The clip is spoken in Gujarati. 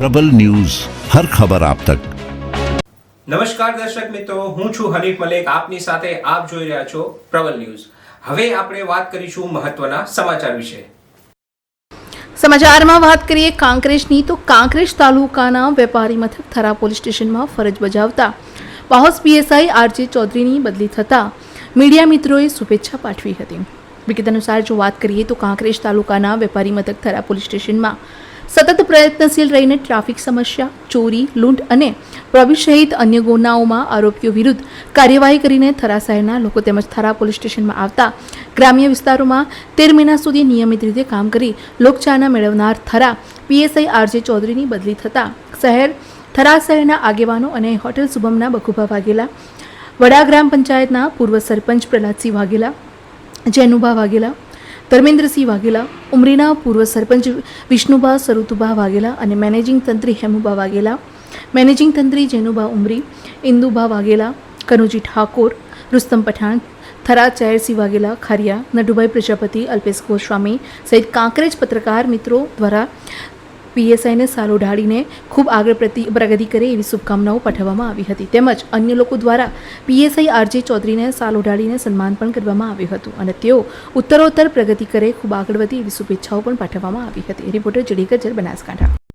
પ્રબલ ન્યૂઝ હર ખબર આપ તક. નમસ્કાર દર્શક મિત્રો હું છું હરીફ મલેક. આપની સાથે આપ જોઈ રહ્યા છો પ્રબલ ન્યૂઝ. હવે આપણે વાત કરીશું મહત્વના સમાચાર વિશે. સમાચારમાં વાત કરીએ કાંકરેજની તો કાંકરેજ તાલુકાના વેપારી મથક થરા પોલીસ સ્ટેશનમાં ફરજ બજાવતા. બાહોસ પીએસઆઈ આરજે ચૌધરીની બદલી થતા. મીડિયા મિત્રોએ શુભેચ્છા પાઠવી હતી. વિગત અનુસાર જો વાત કરીએ તો કાંકરેજ તાલુકાના વેપારી મથક થરા પોલીસ સ્ટેશનમાં સતત પ્રયત્નશીલ રહીને ટ્રાફિક સમસ્યા, ચોરી, લૂંટ અને પ્રવેશ સહિત અન્ય ગુનાઓમાં આરોપીઓ વિરુદ્ધ કાર્યવાહી કરીને થરા શહેરના લોકો તેમજ થરા પોલીસ સ્ટેશનમાં આવતા ગ્રામ્ય વિસ્તારોમાં તેર મહિના સુધી નિયમિત રીતે કામ કરી લોકચાહના મેળવનાર થરા પીએસઆઈ આરજે ચૌધરીની બદલી થતાં શહેર થરા શહેરના આગેવાનો અને હોટેલ શુભમના બખુભા વાઘેલા, વડા ગ્રામ પંચાયતના પૂર્વ સરપંચ પ્રહલાદસિંહ વાઘેલા, જૈનુભા વાઘેલા ધર્મેન્દ્રસિંહ વાઘેલા, ઉમરીના પૂર્વ સરપંચ વિષ્ણુભા સરુતુભા વાઘેલા અને મેનેજિંગ તંત્રી હેમુભા વાઘેલા, મેનેજિંગ તંત્રી જેનુબા ઉમરી ઇન્દુભા વાઘેલા, કનુજી ઠાકોર, રુસ્તમ પઠાણ થરા ચેરસિંહ વાઘેલા, ખારિયા, નડુભાઈ પ્રજાપતિ, અલ્પેશ ગોસ્વામી સહિત કાંકરેજ પત્રકાર મિત્રો દ્વારા પીએસઆઈને સાલો ઢાળીને ખૂબ આગળ પ્રતિ, પ્રગતિ કરે એવી શુભકામનાઓ પાઠવવામાં આવી હતી. તેમજ અન્ય લોકો દ્વારા પીએસઆઈ આરજે ચૌધરીને સાલો ઢાળીને સન્માન પણ કરવામાં આવ્યું હતું અને તેઓ ઉત્તરોત્તર પ્રગતિ કરે, ખૂબ આગળ વધે એવી શુભેચ્છાઓ પણ પાઠવવામાં આવી હતી. રિપોર્ટર જડી ગજર બનાસકાંઠા